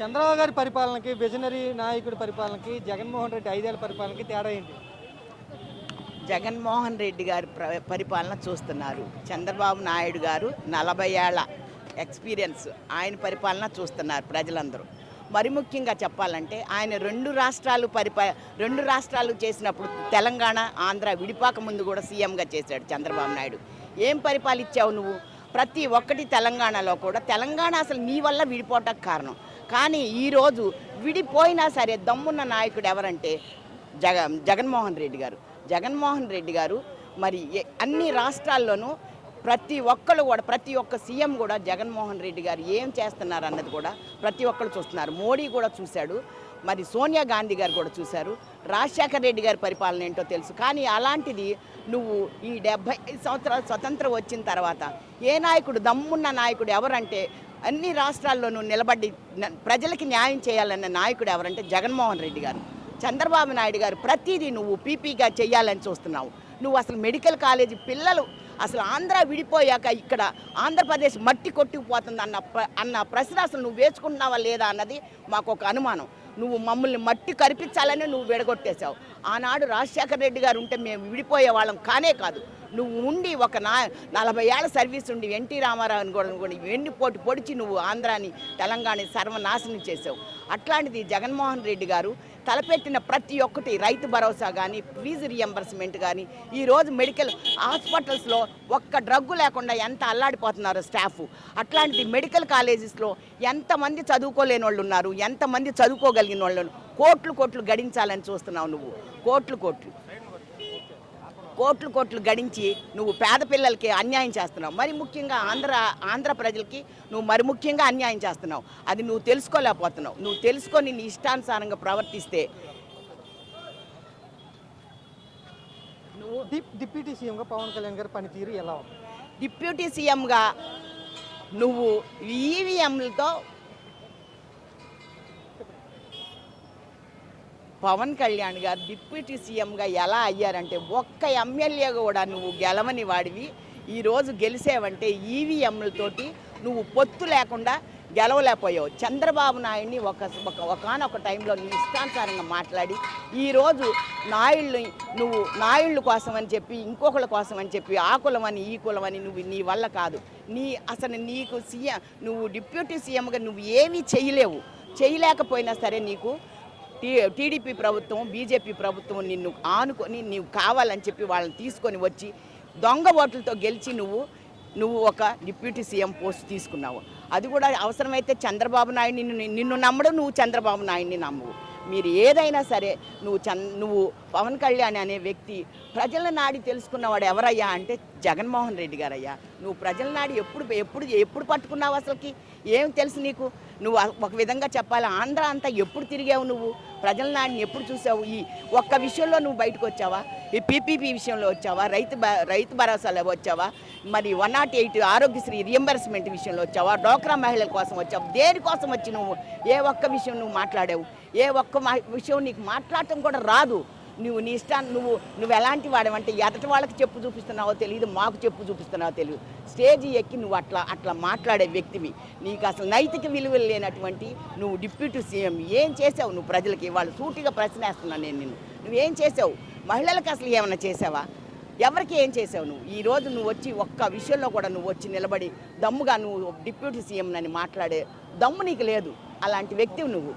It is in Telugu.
చంద్రబాబు గారి పరిపాలనకి విజనరీ నాయకుడి పరిపాలనకి జగన్మోహన్ రెడ్డి ఐదేళ్ళ పరిపాలనకి తేడా ఏంటి? జగన్మోహన్ రెడ్డి గారి పరిపాలన చూస్తున్నారు. చంద్రబాబు నాయుడు గారు నలభై ఏళ్ళ ఎక్స్పీరియన్స్ ఆయన పరిపాలన చూస్తున్నారు ప్రజలందరూ. మరి ముఖ్యంగా చెప్పాలంటే ఆయన రెండు రాష్ట్రాలు పరిపా రెండు రాష్ట్రాలు చేసినప్పుడు తెలంగాణ ఆంధ్ర విడిపాక ముందు కూడా సీఎంగా చేశాడు చంద్రబాబు నాయుడు. ఏం పరిపాలించావు నువ్వు? ప్రతి ఒక్కటి తెలంగాణలో కూడా. తెలంగాణ అసలు నీ వల్ల విడిపోవటానికి కారణం. కానీ ఈరోజు విడిపోయినా సరే దమ్మున్న నాయకుడు ఎవరంటే జగ జగన్మోహన్ రెడ్డి గారు. జగన్మోహన్ రెడ్డి గారు మరి ఏ- అన్ని రాష్ట్రాల్లోనూ ప్రతి ఒక్కరు కూడా ప్రతి ఒక్క సీఎం కూడా జగన్మోహన్ రెడ్డి గారు ఏం చేస్తున్నారు అన్నది కూడా ప్రతి ఒక్కరు చూస్తున్నారు. మోడీ కూడా చూశాడు మరి సోనియా గాంధీ గారు కూడా చూశారు రాజశేఖర రెడ్డి గారి పరిపాలన ఏంటో తెలుసు. కానీ అలాంటిది నువ్వు ఈ డెబ్భై సంవత్సరాలు స్వతంత్రం వచ్చిన తర్వాత ఏ నాయకుడు దమ్మున్న నాయకుడు ఎవరంటే అన్ని రాష్ట్రాల్లోనూ నిలబడి ప్రజలకి న్యాయం చేయాలన్న నాయకుడు ఎవరంటే జగన్మోహన్ రెడ్డి గారు. చంద్రబాబు నాయుడు గారు ప్రతిదీ నువ్వు పీపీగా చేయాలని చూస్తున్నావు. నువ్వు అసలు మెడికల్ కాలేజీ పిల్లలు అసలు ఆంధ్ర విడిపోయాక ఇక్కడ ఆంధ్రప్రదేశ్ మట్టి కొట్టుకుపోతుంది అన్న అన్న ప్రశ్న అసలు నువ్వు వేసుకుంటున్నావా లేదా అన్నది మాకు ఒక అనుమానం. నువ్వు మమ్మల్ని మట్టి కరిపించాలని నువ్వు విడగొట్టేశావు. ఆనాడు రాజశేఖర రెడ్డి గారు ఉంటే మేము విడిపోయే వాళ్ళం కానే కాదు. నువ్వు ఉండి ఒక నా నలభై ఏళ్ళ సర్వీస్ ఉండి ఎన్టీ రామారావుని కూడా కూడా ఎన్ని పోటీ పొడిచి నువ్వు ఆంధ్రాని తెలంగాణ సర్వనాశనం చేసావు అట్లాంటిది జగన్మోహన్ రెడ్డి గారు తలపెట్టిన ప్రతి ఒక్కటి రైతు భరోసా కానీ ఫీజు రియంబర్స్మెంట్ కానీ ఈరోజు మెడికల్ హాస్పిటల్స్లో ఒక్క డ్రగ్గు లేకుండా ఎంత అల్లాడిపోతున్నారు స్టాఫ్ అట్లాంటిది మెడికల్ కాలేజెస్లో ఎంతమంది చదువుకోలేని వాళ్ళు ఉన్నారు ఎంతమంది చదువుకోగలిగిన వాళ్ళు కోట్లు కోట్లు గడించాలని చూస్తున్నావు నువ్వు. కోట్లు కోట్లు. కోట్లు కోట్లు గడించి నువ్వు పేద పిల్లలకి అన్యాయం చేస్తున్నావు. మరి ముఖ్యంగా ఆంధ్ర ఆంధ్ర ప్రజలకి నువ్వు మరి ముఖ్యంగా అన్యాయం చేస్తున్నావు. అది నువ్వు తెలుసుకోలేకపోతున్నావు. నువ్వు తెలుసుకొని నీ ఇష్టానుసారంగా ప్రవర్తిస్తే నువ్వు డిప్ డిప్యూటీ సీఎంగా పవన్ కళ్యాణ్ గారి పనితీరు ఎలా డిప్యూటీ సీఎంగా నువ్వు ఈవీఎంలతో పవన్ కళ్యాణ్ గారు డిప్యూటీ సీఎంగా ఎలా అయ్యారంటే ఒక్క ఎమ్మెల్యే కూడా నువ్వు గెలవని వాడివి. ఈరోజు గెలిసేవంటే ఈవీఎంలతోటి నువ్వు పొత్తు లేకుండా గెలవలేకపోయావు. చంద్రబాబు నాయుడిని ఒక ఒక ఒకనొక టైంలో నీ ఇష్టానుసారంగా మాట్లాడి ఈరోజు నాయుళ్ళు నువ్వు నాయుళ్ళు కోసం అని చెప్పి ఇంకొకళ్ళ కోసం అని చెప్పి ఆ కులం అని ఈ కులం అని నువ్వు నీ వల్ల కాదు. నీ అసలు నీకు సీఎం నువ్వు డిప్యూటీ సీఎంగా నువ్వు ఏమీ చేయలేవు. చేయలేకపోయినా సరే నీకు టీ టీడీపీ ప్రభుత్వం బీజేపీ ప్రభుత్వం నిన్ను ఆనుకొని నీవు కావాలని చెప్పి వాళ్ళని తీసుకొని వచ్చి దొంగ ఓట్లతో గెలిచి నువ్వు నువ్వు ఒక డిప్యూటీ సీఎం పోస్ట్ తీసుకున్నావు. అది కూడా అవసరమైతే చంద్రబాబు నాయుడు నిన్ను నిన్ను నమ్మడు నువ్వు చంద్రబాబు నాయుడిని నమ్మవు. మీరు ఏదైనా సరే నువ్వు చంద్ నువ్వు పవన్ కళ్యాణ్ అనే వ్యక్తి ప్రజల నాడి తెలుసుకున్నవాడు ఎవరయ్యా అంటే జగన్మోహన్ రెడ్డి గారయ్యా. నువ్వు ప్రజల నాడి ఎప్పుడు ఎప్పుడు ఎప్పుడు పట్టుకున్నావు అసలుకి? ఏం తెలుసు నీకు? నువ్వు ఒక విధంగా చెప్పాలి. ఆంధ్ర అంతా ఎప్పుడు తిరిగావు నువ్వు? ప్రజల నాడిని ఎప్పుడు చూసావు? ఈ ఒక్క విషయంలో నువ్వు బయటకు వచ్చావా? ఈ పీపీపీ విషయంలో వచ్చావా? రైతు బ- రైతు భరోసాలో వచ్చావా? మరి one nought eight Aarogyasri reimbursement విషయంలో వచ్చావా? డోక్రా మహిళల కోసం వచ్చావు? దేనికోసం వచ్చి నువ్వు? ఏ ఒక్క విషయం నువ్వు మాట్లాడావు? ఏ ఒక్క విషయం నీకు మాట్లాడటం కూడా రాదు. నువ్వు నీ ఇష్టాన్ని నువ్వు నువ్వు ఎలాంటి వాడవంటే ఎదటి వాళ్ళకి చెప్పు చూపిస్తున్నావో తెలియదు మాకు చెప్పు చూపిస్తున్నావో తెలియదు. స్టేజ్ ఎక్కి నువ్వు అట్లా అట్లా మాట్లాడే వ్యక్తివి. నీకు అసలు నైతిక విలువలు లేనటువంటి నువ్వు డిప్యూటీ సీఎం ఏం చేసావు నువ్వు ప్రజలకి? వాళ్ళు సూటిగా ప్రశ్నేస్తున్నాను నేను నిన్ను. నువ్వేం చేసావు? మహిళలకు అసలు ఏమైనా చేసావా? ఎవరికి ఏం చేసావు నువ్వు? ఈ రోజు నువ్వు వచ్చి ఒక్క విషయంలో కూడా నువ్వు వచ్చి నిలబడి దమ్ముగా నువ్వు డిప్యూటీ సీఎం అని మాట్లాడే దమ్ము నీకు లేదు. అలాంటి వ్యక్తివి నువ్వు.